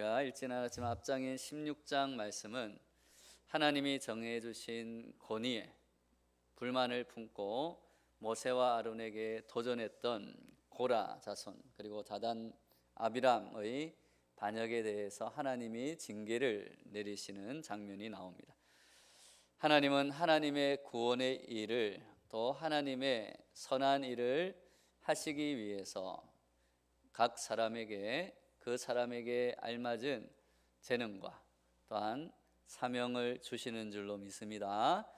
우리가 읽지는 않았지만 앞장인 16장 말씀은 하나님이 정해 주신 권위에 불만을 품고 모세와 아론에게 도전했던 고라 자손 그리고 다단 아비람의 반역에 대해서 하나님이 징계를 내리시는 장면이 나옵니다. 하나님은 하나님의 구원의 일을 또 하나님의 선한 일을 하시기 위해서 각 사람에게 그 사람에게 알맞은 재능과 또한 사명을 주시는 줄로 믿습니다.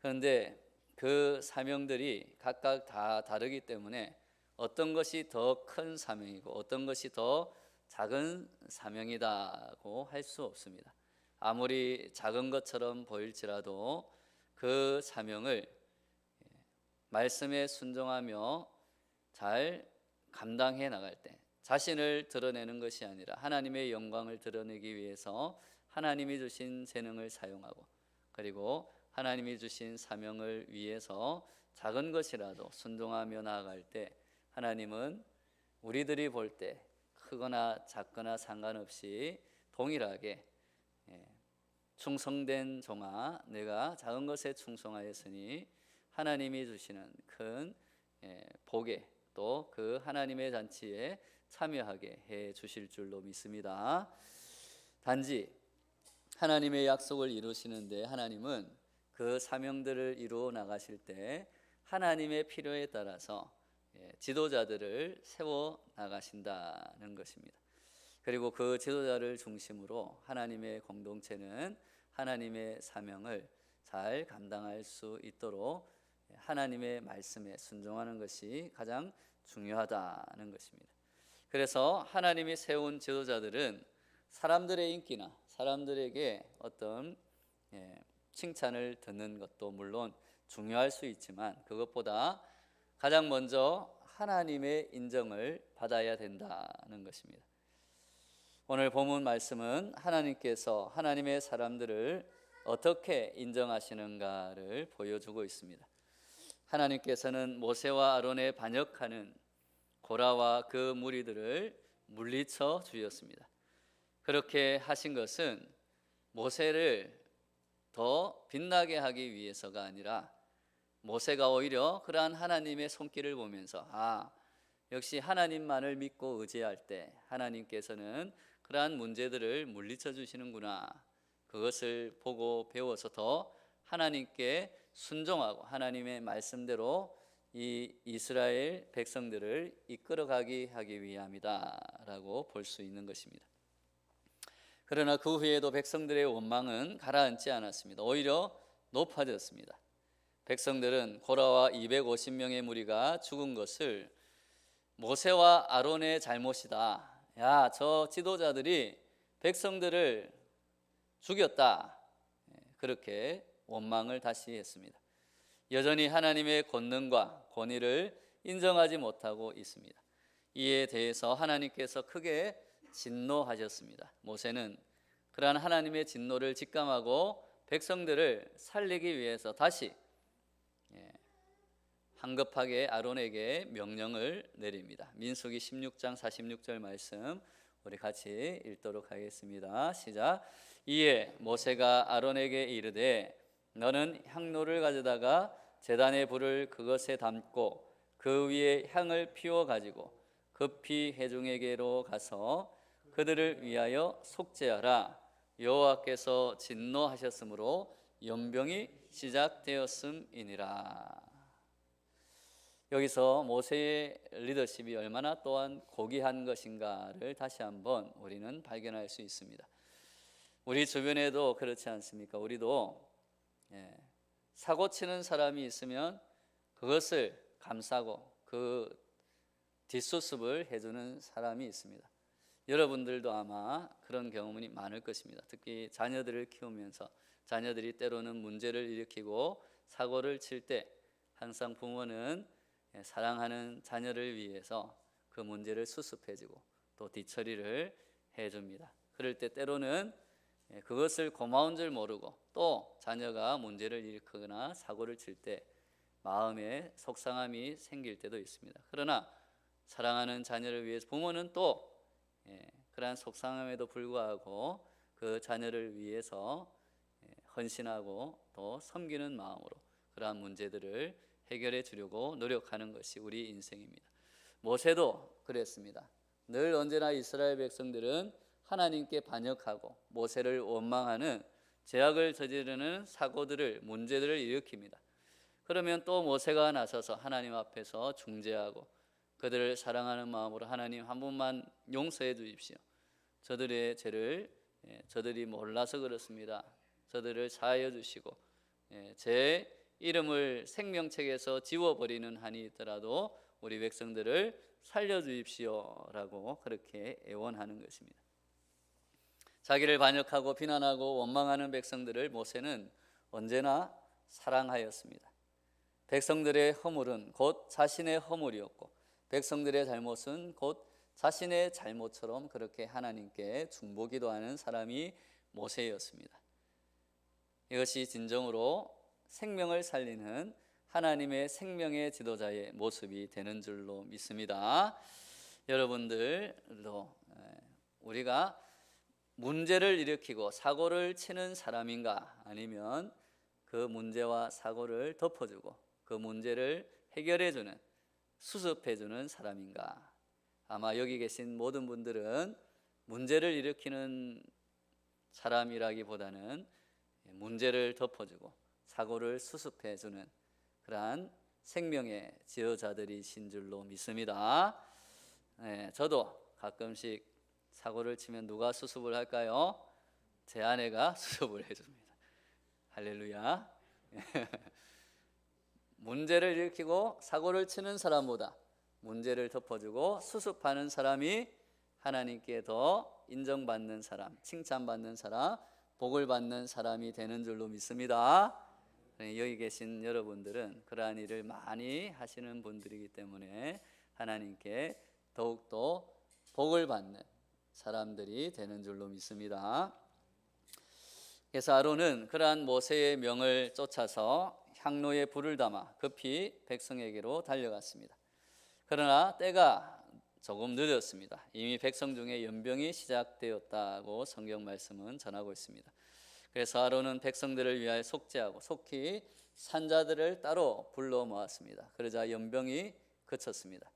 그런데 그 사명들이 각각 다 다르기 때문에 어떤 것이 더 큰 사명이고 어떤 것이 더 작은 사명이다고 할 수 없습니다. 아무리 작은 것처럼 보일지라도 그 사명을 말씀에 순종하며 잘 감당해 나갈 때 자신을 드러내는 것이 아니라 하나님의 영광을 드러내기 위해서 하나님이 주신 재능을 사용하고 그리고 하나님이 주신 사명을 위해서 작은 것이라도 순종하며 나아갈 때 하나님은 우리들이 볼 때 크거나 작거나 상관없이 동일하게 예, 충성된 종아 내가 작은 것에 충성하였으니 하나님이 주시는 큰 예, 복에 또 그 하나님의 잔치에 참여하게 해 주실 줄로 믿습니다. 단지 하나님의 약속을 이루시는데 하나님은 그 사명들을 이루어 나가실 때 하나님의 필요에 따라서 예, 지도자들을 세워 나가신다는 것입니다. 그리고 그 지도자를 중심으로 하나님의 공동체는 하나님의 사명을 잘 감당할 수 있도록 하나님의 말씀에 순종하는 것이 가장 중요하다는 것입니다. 그래서 하나님이 세운 지도자들은 사람들의 인기나 사람들에게 어떤 예, 칭찬을 듣는 것도 물론 중요할 수 있지만 그것보다 가장 먼저 하나님의 인정을 받아야 된다는 것입니다. 오늘 본문 말씀은 하나님께서 하나님의 사람들을 어떻게 인정하시는가를 보여주고 있습니다. 하나님께서는 모세와 아론의 반역하는 고라와 그 무리들을 물리쳐 주셨습니다. 그렇게 하신 것은 모세를 더 빛나게 하기 위해서가 아니라 모세가 오히려 그러한 하나님의 손길을 보면서 아 역시 하나님만을 믿고 의지할 때 하나님께서는 그러한 문제들을 물리쳐 주시는구나 그것을 보고 배워서 더 하나님께 순종하고 하나님의 말씀대로 이 이스라엘 백성들을 이끌어가게 하기 위함이다라고 볼 수 있는 것입니다. 그러나 그 후에도 백성들의 원망은 가라앉지 않았습니다. 오히려 높아졌습니다. 백성들은 고라와 250명의 무리가 죽은 것을 모세와 아론의 잘못이다. 야, 저 지도자들이 백성들을 죽였다. 예, 그렇게 원망을 다시 했습니다. 여전히 하나님의 권능과 권위를 인정하지 못하고 있습니다. 이에 대해서 하나님께서 크게 진노하셨습니다. 모세는 그러한 하나님의 진노를 직감하고 백성들을 살리기 위해서 다시 예, 황급하게 아론에게 명령을 내립니다. 민수기 16장 46절 말씀 우리 같이 읽도록 하겠습니다. 시작. 이에 모세가 아론에게 이르되 너는 향로를 가져다가 제단의 불을 그것에 담고 그 위에 향을 피워 가지고 급히 회중에게로 가서 그들을 위하여 속죄하라 여호와께서 진노하셨으므로 연병이 시작되었음이니라. 여기서 모세의 리더십이 얼마나 또한 고귀한 것인가를 다시 한번 우리는 발견할 수 있습니다. 우리 주변에도 그렇지 않습니까? 우리도 예, 사고 치는 사람이 있으면 그것을 감싸고 그 뒷수습을 해주는 사람이 있습니다. 여러분들도 아마 그런 경험이 많을 것입니다. 특히 자녀들을 키우면서 자녀들이 때로는 문제를 일으키고 사고를 칠 때 항상 부모는 예, 사랑하는 자녀를 위해서 그 문제를 수습해주고 또 뒤처리를 해줍니다. 그럴 때 때로는 예, 그것을 고마운 줄 모르고 또 자녀가 문제를 일으키거나 사고를 칠 때 마음에 속상함이 생길 때도 있습니다. 그러나 사랑하는 자녀를 위해서 부모는 또 예, 그러한 속상함에도 불구하고 그 자녀를 위해서 예, 헌신하고 또 섬기는 마음으로 그러한 문제들을 해결해 주려고 노력하는 것이 우리 인생입니다. 모세도 그랬습니다. 늘 언제나 이스라엘 백성들은 하나님께 반역하고 모세를 원망하는 죄악을 저지르는 사고들을 문제들을 일으킵니다. 그러면 또 모세가 나서서 하나님 앞에서 중재하고 그들을 사랑하는 마음으로 하나님 한 분만 용서해 주십시오. 저들의 죄를 예, 저들이 몰라서 그렇습니다. 저들을 사하여 주시고 예, 제 이름을 생명책에서 지워버리는 한이 있더라도 우리 백성들을 살려 주십시오라고 그렇게 애원하는 것입니다. 자기를 반역하고 비난하고 원망하는 백성들을 모세는 언제나 사랑하였습니다. 백성들의 허물은 곧 자신의 허물이었고 백성들의 잘못은 곧 자신의 잘못처럼 그렇게 하나님께 중보기도 하는 사람이 모세였습니다. 이것이 진정으로 생명을 살리는 하나님의 생명의 지도자의 모습이 되는 줄로 믿습니다. 여러분들도 우리가 문제를 일으키고 사고를 치는 사람인가 아니면 그 문제와 사고를 덮어주고 그 문제를 해결해주는 수습해주는 사람인가 아마 여기 계신 모든 분들은 문제를 일으키는 사람이라기보다는 문제를 덮어주고 사고를 수습해주는 그러한 생명의 지도자들이신 줄로 믿습니다. 네, 저도 가끔씩 사고를 치면 누가 수습을 할까요? 제 아내가 수습을 해줍니다. 할렐루야. 문제를 일으키고 사고를 치는 사람보다 문제를 덮어주고 수습하는 사람이 하나님께 더 인정받는 사람, 칭찬받는 사람, 복을 받는 사람이 되는 줄로 믿습니다. 네, 여기 계신 여러분들은 그러한 일을 많이 하시는 분들이기 때문에 하나님께 더욱더 복을 받는 사람들이 되는 줄로 믿습니다. 그래서 아론은 그러한 모세의 명을 쫓아서 향로에 불을 담아 급히 백성에게로 달려갔습니다. 그러나 때가 조금 늦었습니다. 이미 백성 중에 연병이 시작되었다고 성경 말씀은 전하고 있습니다. 그래서 아론은 백성들을 위하여 속죄하고 속히 산자들을 따로 불러 모았습니다. 그러자 연병이 그쳤습니다.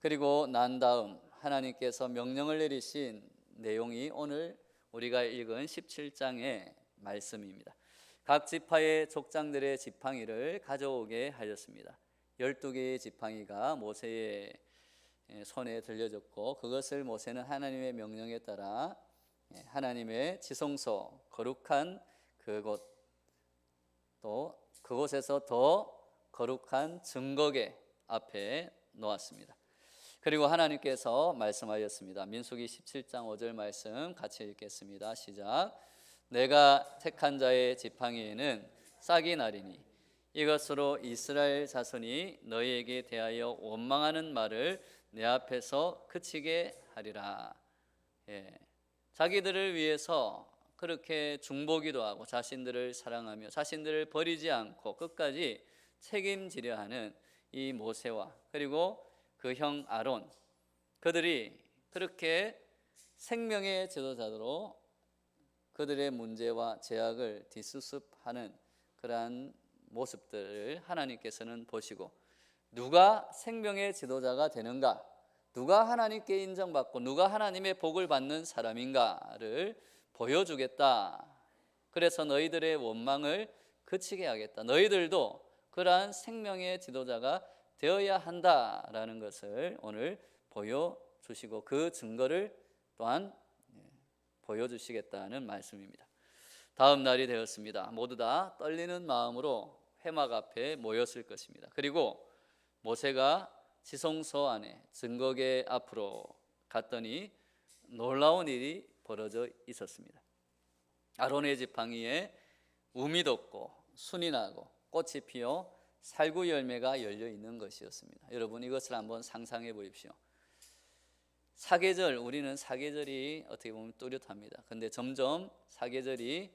그리고 난 다음 하나님께서 명령을 내리신 내용이 오늘 우리가 읽은 17장의 말씀입니다. 각 지파의 족장들의 지팡이를 가져오게 하였습니다. 12개의 지팡이가 모세의 손에 들려졌고 그것을 모세는 하나님의 명령에 따라 하나님의 지성소 거룩한 그곳 또 그곳에서 더 거룩한 증거계 앞에 놓았습니다. 그리고 하나님께서 말씀하였습니다. 민수기 17장 5절 말씀 같이 읽겠습니다. 시작. 내가 택한 자의 지팡이에는 싹이 나리니 이것으로 이스라엘 자손이 너희에게 대하여 원망하는 말을 내 앞에서 그치게 하리라. 예. 자기들을 위해서 그렇게 중보기도 하고 자신들을 사랑하며 자신들을 버리지 않고 끝까지 책임지려 하는 이 모세와 그리고 그 형 아론 그들이 그렇게 생명의 지도자로 그들의 문제와 제약을 뒤수습하는 그러한 모습들을 하나님께서는 보시고 누가 생명의 지도자가 되는가 누가 하나님께 인정받고 누가 하나님의 복을 받는 사람인가를 보여주겠다. 그래서 너희들의 원망을 그치게 하겠다. 너희들도 그러한 생명의 지도자가 되어야 한다라는 것을 오늘 보여주시고 그 증거를 또한 예, 보여주시겠다는 말씀입니다. 다음 날이 되었습니다. 모두 다 떨리는 마음으로 회막 앞에 모였을 것입니다. 그리고 모세가 지성소 안에 증거계 앞으로 갔더니 놀라운 일이 벌어져 있었습니다. 아론의 지팡이에 우미 돋고 순이 나고 꽃이 피어 살구 열매가 열려 있는 것이었습니다. 여러분 이것을 한번 상상해 보십시오. 사계절 우리는 사계절이 어떻게 보면 뚜렷합니다. 근데 점점 사계절이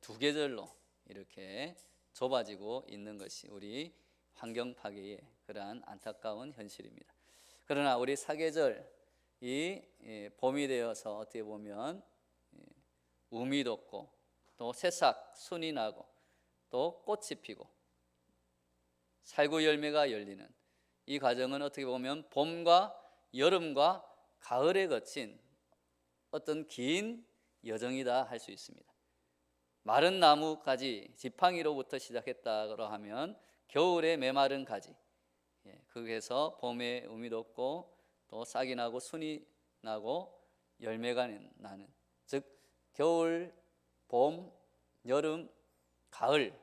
두 계절로 이렇게 좁아지고 있는 것이 우리 환경 파괴의 그러한 안타까운 현실입니다. 그러나 우리 사계절 이 예, 봄이 되어서 어떻게 보면 예, 우미 돋고 또 새싹 순이 나고 또 꽃이 피고 살구 열매가 열리는 이 과정은 어떻게 보면 봄과 여름과 가을에 거친 어떤 긴 여정이다 할 수 있습니다. 마른 나무까지 지팡이로부터 시작했다고 하면 겨울에 메마른 가지, 예, 거기에서 봄에 우미 돋고 또 싹이 나고 순이 나고 열매가 나는 즉 겨울, 봄, 여름, 가을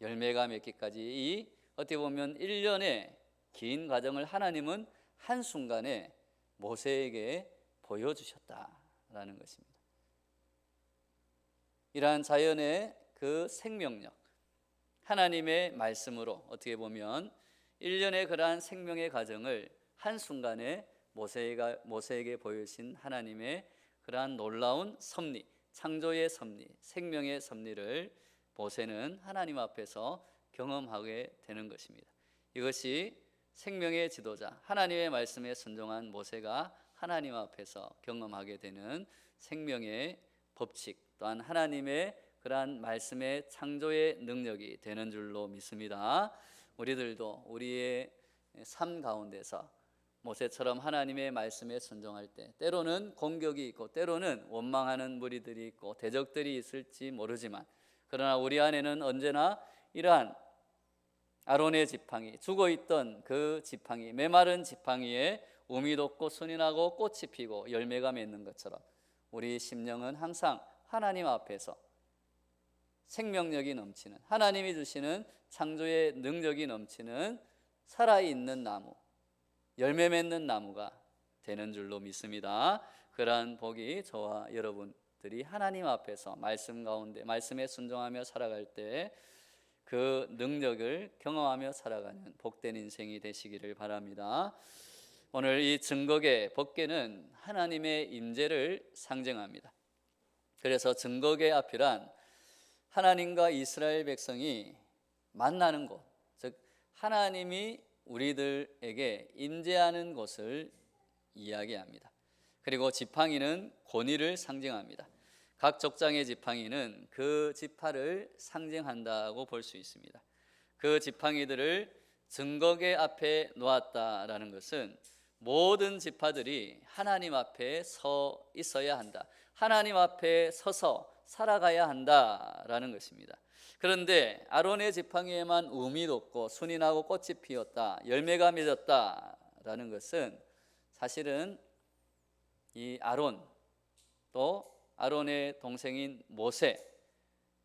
열매가 맺기까지 이 어떻게 보면 1년의 긴 과정을 하나님은 한순간에 모세에게 보여주셨다라는 것입니다. 이러한 자연의 그 생명력, 하나님의 말씀으로 어떻게 보면 1년의 그러한 생명의 과정을 한순간에 모세가, 모세에게 보여주신 하나님의 그러한 놀라운 섭리, 창조의 섭리, 생명의 섭리를 모세는 하나님 앞에서 경험하게 되는 것입니다. 이것이 생명의 지도자, 하나님의 말씀에 순종한 모세가 하나님 앞에서 경험하게 되는 생명의 법칙, 또한 하나님의 그러한 말씀의 창조의 능력이 되는 줄로 믿습니다. 우리들도 우리의 삶 가운데서 모세처럼 하나님의 말씀에 순종할 때 때로는 공격이 있고 때로는 원망하는 무리들이 있고 대적들이 있을지 모르지만 그러나 우리 안에는 언제나 이러한 아론의 지팡이 죽어 있던 그 지팡이 메마른 지팡이에 우미 돋고 순이 나고 꽃이 피고 열매가 맺는 것처럼 우리 심령은 항상 하나님 앞에서 생명력이 넘치는 하나님이 주시는 창조의 능력이 넘치는 살아있는 나무 열매 맺는 나무가 되는 줄로 믿습니다. 그러한 복이 저와 여러분들이 하나님 앞에서 말씀 가운데 말씀에 순종하며 살아갈 때 그 능력을 경험하며 살아가는 복된 인생이 되시기를 바랍니다. 오늘 이 증거계 법계는 하나님의 임재를 상징합니다. 그래서 증거계 앞이란 하나님과 이스라엘 백성이 만나는 곳, 즉 하나님이 우리들에게 임재하는 곳을 이야기합니다. 그리고 지팡이는 권위를 상징합니다. 각 족장의 지팡이는 그 지파를 상징한다고 볼 수 있습니다. 그 지팡이들을 증거계 앞에 놓았다라는 것은 모든 지파들이 하나님 앞에 서 있어야 한다. 하나님 앞에 서서 살아가야 한다라는 것입니다. 그런데 아론의 지팡이에만 우미 돋고 순이 나고 꽃이 피었다. 열매가 맺었다라는 것은 사실은 이 아론 또 아론의 동생인 모세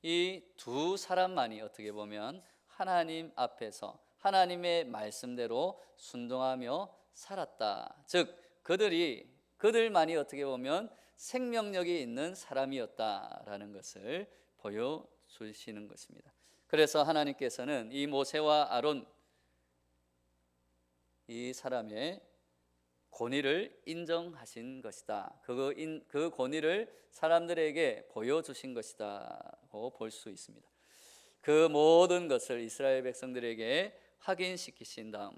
이 두 사람만이 어떻게 보면 하나님 앞에서 하나님의 말씀대로 순종하며 살았다. 즉 그들이 그들만이 어떻게 보면 생명력이 있는 사람이었다라는 것을 보여 주시는 것입니다. 그래서 하나님께서는 이 모세와 아론 이 사람의 권위를 인정하신 것이다. 그, 인, 그 권위를 사람들에게 보여주신 것이다고 볼 수 있습니다. 그 모든 것을 이스라엘 백성들에게 확인시키신 다음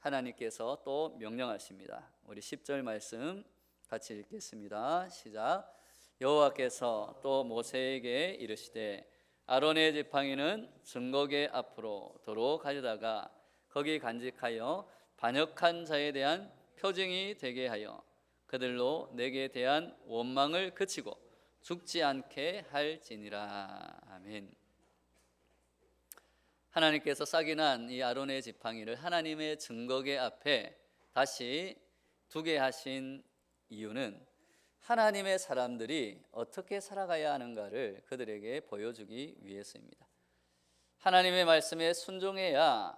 하나님께서 또 명령하십니다. 우리 10절 말씀 같이 읽겠습니다. 시작. 여호와께서 또 모세에게 이르시되 아론의 지팡이는 증거계 앞으로 도로 가져다가 거기 간직하여 반역한 자에 대한 표징이 되게 하여 그들로 내게 대한 원망을 그치고 죽지 않게 할지니라. 아멘. 하나님께서 싹이 난 이 아론의 지팡이를 하나님의 증거계 앞에 다시 두게 하신 이유는 하나님의 사람들이 어떻게 살아가야 하는가를 그들에게 보여주기 위해서입니다. 하나님의 말씀에 순종해야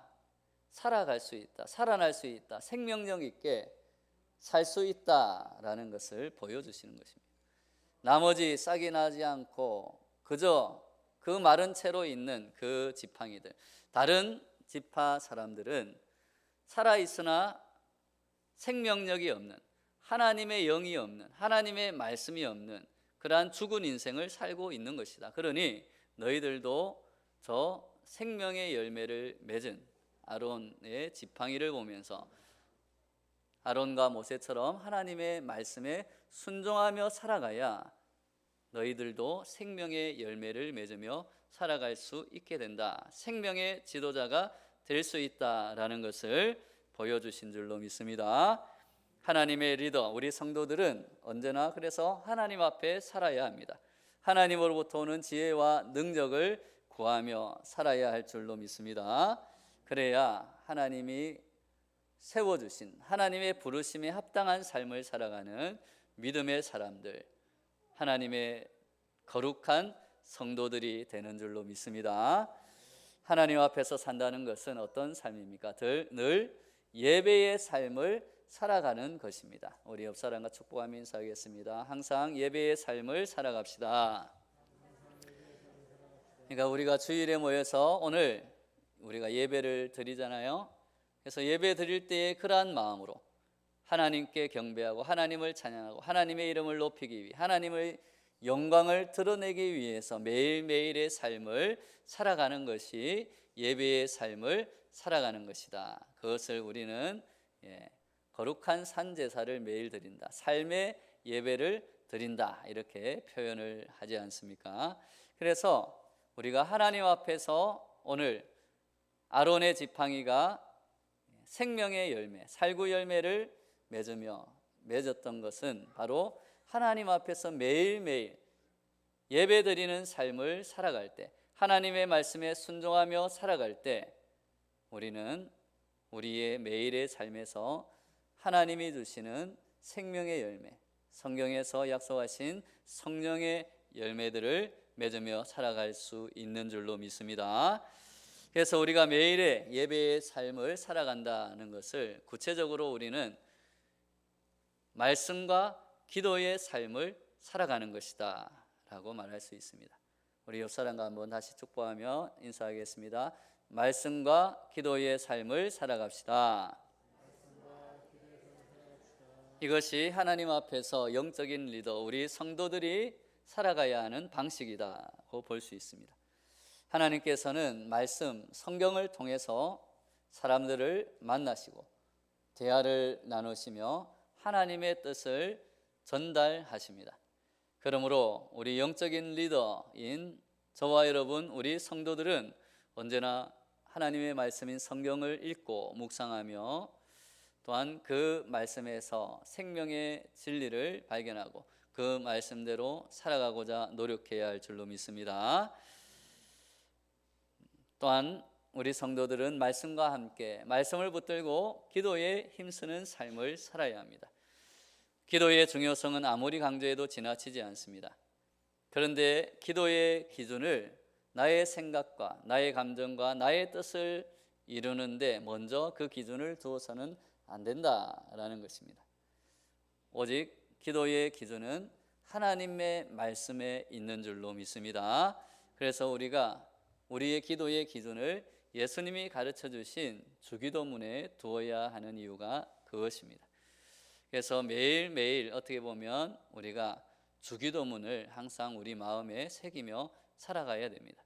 살아갈 수 있다, 살아날 수 있다, 생명력 있게 살 수 있다라는 것을 보여주시는 것입니다. 나머지 싹이 나지 않고 그저 그 마른 채로 있는 그 지팡이들, 다른 지파 사람들은 살아 있으나 생명력이 없는 하나님의 영이 없는 하나님의 말씀이 없는 그러한 죽은 인생을 살고 있는 것이다. 그러니 너희들도 저 생명의 열매를 맺은 아론의 지팡이를 보면서 아론과 모세처럼 하나님의 말씀에 순종하며 살아가야 너희들도 생명의 열매를 맺으며 살아갈 수 있게 된다. 생명의 지도자가 될 수 있다라는 것을 보여주신 줄로 믿습니다. 하나님의 리더, 우리 성도들은 언제나 그래서 하나님 앞에 살아야 합니다. 하나님으로부터 오는 지혜와 능력을 구하며 살아야 할 줄로 믿습니다. 그래야 하나님이 세워주신 하나님의 부르심에 합당한 삶을 살아가는 믿음의 사람들, 하나님의 거룩한 성도들이 되는 줄로 믿습니다. 하나님 앞에서 산다는 것은 어떤 삶입니까? 늘, 늘 예배의 삶을 살아가는 것입니다. 우리 옆 사람과 축복하며 인사하겠습니다. 항상 예배의 삶을 살아갑시다. 그러니까 우리가 주일에 모여서 오늘 우리가 예배를 드리잖아요. 그래서 예배 드릴 때에 그러한 마음으로 하나님께 경배하고 하나님을 찬양하고 하나님의 이름을 높이기 위해 하나님의 영광을 드러내기 위해서 매일매일의 삶을 살아가는 것이 예배의 삶을 살아가는 것이다. 그것을 우리는 예, 거룩한 산 제사를 매일 드린다. 삶의 예배를 드린다. 이렇게 표현을 하지 않습니까? 그래서 우리가 하나님 앞에서 오늘 아론의 지팡이가 생명의 열매, 살구 열매를 맺으며 맺었던 것은 바로 하나님 앞에서 매일매일 예배 드리는 삶을 살아갈 때 하나님의 말씀에 순종하며 살아갈 때 우리는 우리의 매일의 삶에서 하나님이 주시는 생명의 열매, 성경에서 약속하신 성령의 열매들을 맺으며 살아갈 수 있는 줄로 믿습니다. 그래서 우리가 매일의 예배의 삶을 살아간다는 것을 구체적으로 우리는 말씀과 기도의 삶을 살아가는 것이다 라고 말할 수 있습니다. 우리 옆 사람과 한번 다시 축복하며 인사하겠습니다. 말씀과 기도의 삶을 살아갑시다. 이것이 하나님 앞에서 영적인 리더, 우리 성도들이 살아가야 하는 방식이다고 볼 수 있습니다. 하나님께서는 말씀, 성경을 통해서 사람들을 만나시고 대화를 나누시며 하나님의 뜻을 전달하십니다. 그러므로 우리 영적인 리더인 저와 여러분, 우리 성도들은 언제나 하나님의 말씀인 성경을 읽고 묵상하며 또한 그 말씀에서 생명의 진리를 발견하고 그 말씀대로 살아가고자 노력해야 할 줄로 믿습니다. 또한 우리 성도들은 말씀과 함께 말씀을 붙들고 기도에 힘쓰는 삶을 살아야 합니다. 기도의 중요성은 아무리 강조해도 지나치지 않습니다. 그런데 기도의 기준을 나의 생각과 나의 감정과 나의 뜻을 이루는데 먼저 그 기준을 두어서는 안 된다라는 것입니다. 오직 기도의 기준은 하나님의 말씀에 있는 줄로 믿습니다. 그래서 우리가 우리의 기도의 기준을 예수님이 가르쳐 주신 주기도문에 두어야 하는 이유가 그것입니다. 그래서 매일매일 어떻게 보면 우리가 주기도문을 항상 우리 마음에 새기며 살아가야 됩니다.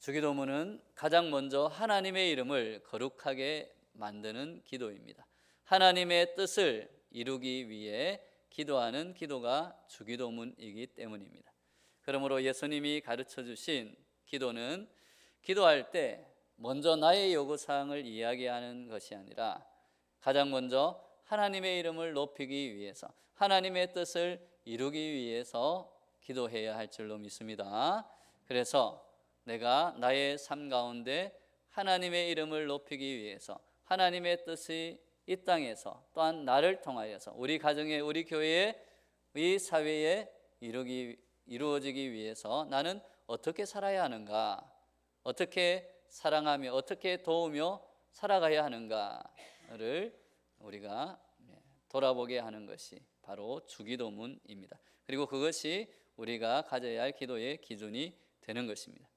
주기도문은 가장 먼저 하나님의 이름을 거룩하게 만드는 기도입니다. 하나님의 뜻을 이루기 위해 기도하는 기도가 주기도문이기 때문입니다. 그러므로 예수님이 가르쳐 주신 기도는 기도할 때 먼저 나의 요구 사항을 이야기하는 것이 아니라 가장 먼저 하나님의 이름을 높이기 위해서 하나님의 뜻을 이루기 위해서 기도해야 할 줄로 믿습니다. 그래서 내가 나의 삶 가운데 하나님의 이름을 높이기 위해서 하나님의 뜻이 이 땅에서 또한 나를 통하여서 우리 가정에 우리 교회에 이 사회에 이루기 이루어지기 위해서 나는 어떻게 살아야 하는가? 어떻게 사랑하며 어떻게 도우며 살아가야 하는가를 우리가 네, 돌아보게 하는 것이 바로 주기도문입니다. 그리고 그것이 우리가 가져야 할 기도의 기준이 되는 것입니다.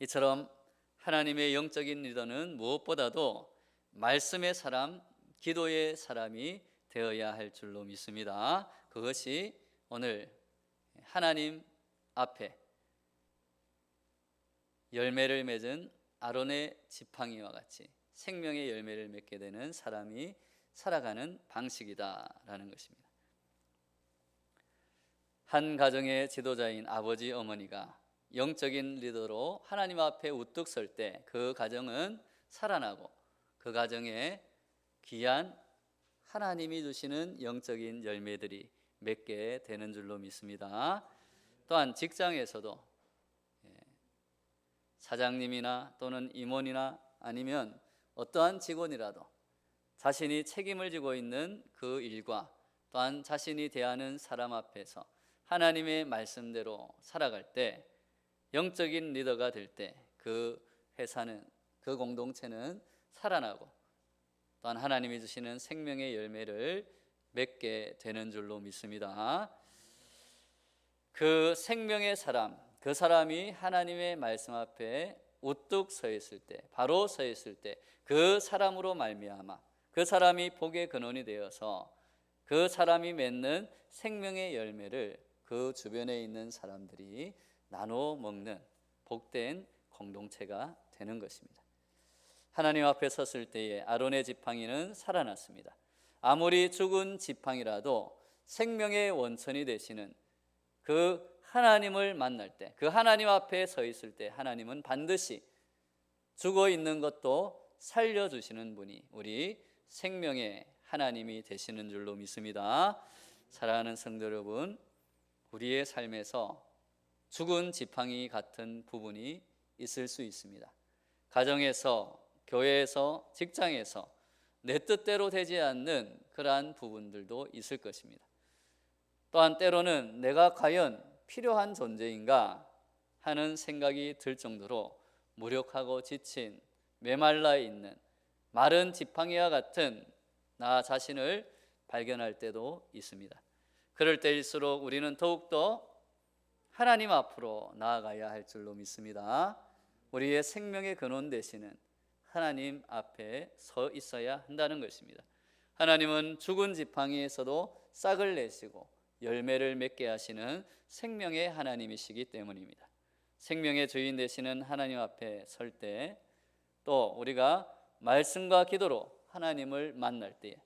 이처럼 하나님의 영적인 리더는 무엇보다도 말씀의 사람, 기도의 사람이 되어야 할 줄로 믿습니다. 그것이 오늘 하나님 앞에 열매를 맺은 아론의 지팡이와 같이 생명의 열매를 맺게 되는 사람이 살아가는 방식이다라는 것입니다. 한 가정의 지도자인 아버지 어머니가 영적인 리더로 하나님 앞에 우뚝 설 때 그 가정은 살아나고 그 가정에 귀한 하나님이 주시는 영적인 열매들이 맺게 되는 줄로 믿습니다. 또한 직장에서도 예, 사장님이나 또는 임원이나 아니면 어떠한 직원이라도 자신이 책임을 지고 있는 그 일과 또한 자신이 대하는 사람 앞에서 하나님의 말씀대로 살아갈 때 영적인 리더가 될 때 그 회사는 그 공동체는 살아나고 또한 하나님이 주시는 생명의 열매를 맺게 되는 줄로 믿습니다. 그 생명의 사람, 그 사람이 하나님의 말씀 앞에 우뚝 서 있을 때, 바로 서 있을 때, 그 사람으로 말미암아 그 사람이 복의 근원이 되어서 그 사람이 맺는 생명의 열매를 그 주변에 있는 사람들이 나눠 먹는 복된 공동체가 되는 것입니다. 하나님 앞에 섰을 때에 아론의 지팡이는 살아났습니다. 아무리 죽은 지팡이라도 생명의 원천이 되시는 그 하나님을 만날 때, 그 하나님 앞에 서 있을 때 하나님은 반드시 죽어 있는 것도 살려주시는 분이 우리 생명의 하나님이 되시는 줄로 믿습니다. 사랑하는 성도 여러분, 우리의 삶에서 죽은 지팡이 같은 부분이 있을 수 있습니다. 가정에서, 교회에서, 직장에서 내 뜻대로 되지 않는 그러한 부분들도 있을 것입니다. 또한 때로는 내가 과연 필요한 존재인가 하는 생각이 들 정도로 무력하고 지친 메말라 있는 마른 지팡이와 같은 나 자신을 발견할 때도 있습니다. 그럴 때일수록 우리는 더욱더 하나님 앞으로 나아가야 할 줄로 믿습니다. 우리의 생명의 근원 되시는 하나님 앞에 서 있어야 한다는 것입니다. 하나님은 죽은 지팡이에서도 싹을 내시고 열매를 맺게 하시는 생명의 하나님이시기 때문입니다. 생명의 주인 되시는 하나님 앞에 설 때 또 우리가 말씀과 기도로 하나님을 만날 때에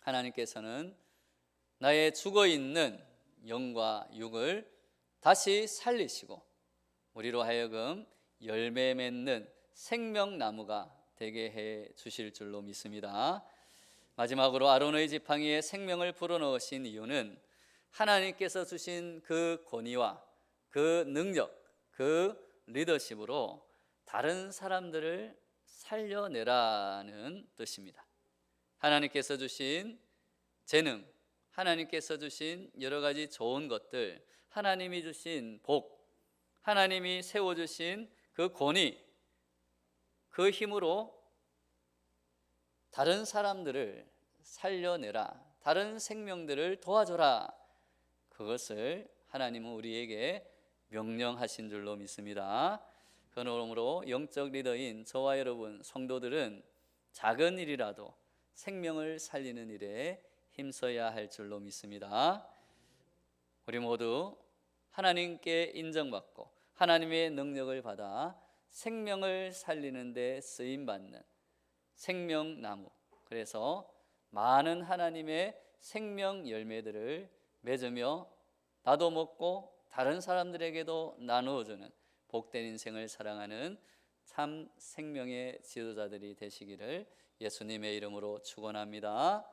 하나님께서는 나의 죽어 있는 영과 육을 다시 살리시고 우리로 하여금 열매 맺는 생명나무가 되게 해 주실 줄로 믿습니다. 마지막으로 아론의 지팡이에 생명을 불어넣으신 이유는 하나님께서 주신 그 권위와 그 능력, 그 리더십으로 다른 사람들을 살려내라는 뜻입니다. 하나님께서 주신 재능, 하나님께서 주신 여러 가지 좋은 것들, 하나님이 주신 복, 하나님이 세워주신 그 권위, 그 힘으로 다른 사람들을 살려내라, 다른 생명들을 도와줘라. 그것을 하나님은 우리에게 명령하신 줄로 믿습니다. 그러므로 영적 리더인 저와 여러분 성도들은 작은 일이라도 생명을 살리는 일에 힘써야 할 줄로 믿습니다. 우리 모두 하나님께 인정받고 하나님의 능력을 받아 생명을 살리는 데 쓰임 받는 생명나무. 그래서 많은 하나님의 생명 열매들을 맺으며 나도 먹고 다른 사람들에게도 나누어 주는 복된 인생을 사랑하는 참 생명의 지도자들이 되시기를 예수님의 이름으로 축원합니다.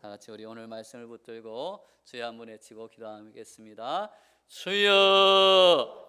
다 같이 우리 오늘 말씀을 붙들고 주여 한번 외치고 기도하겠습니다. 주여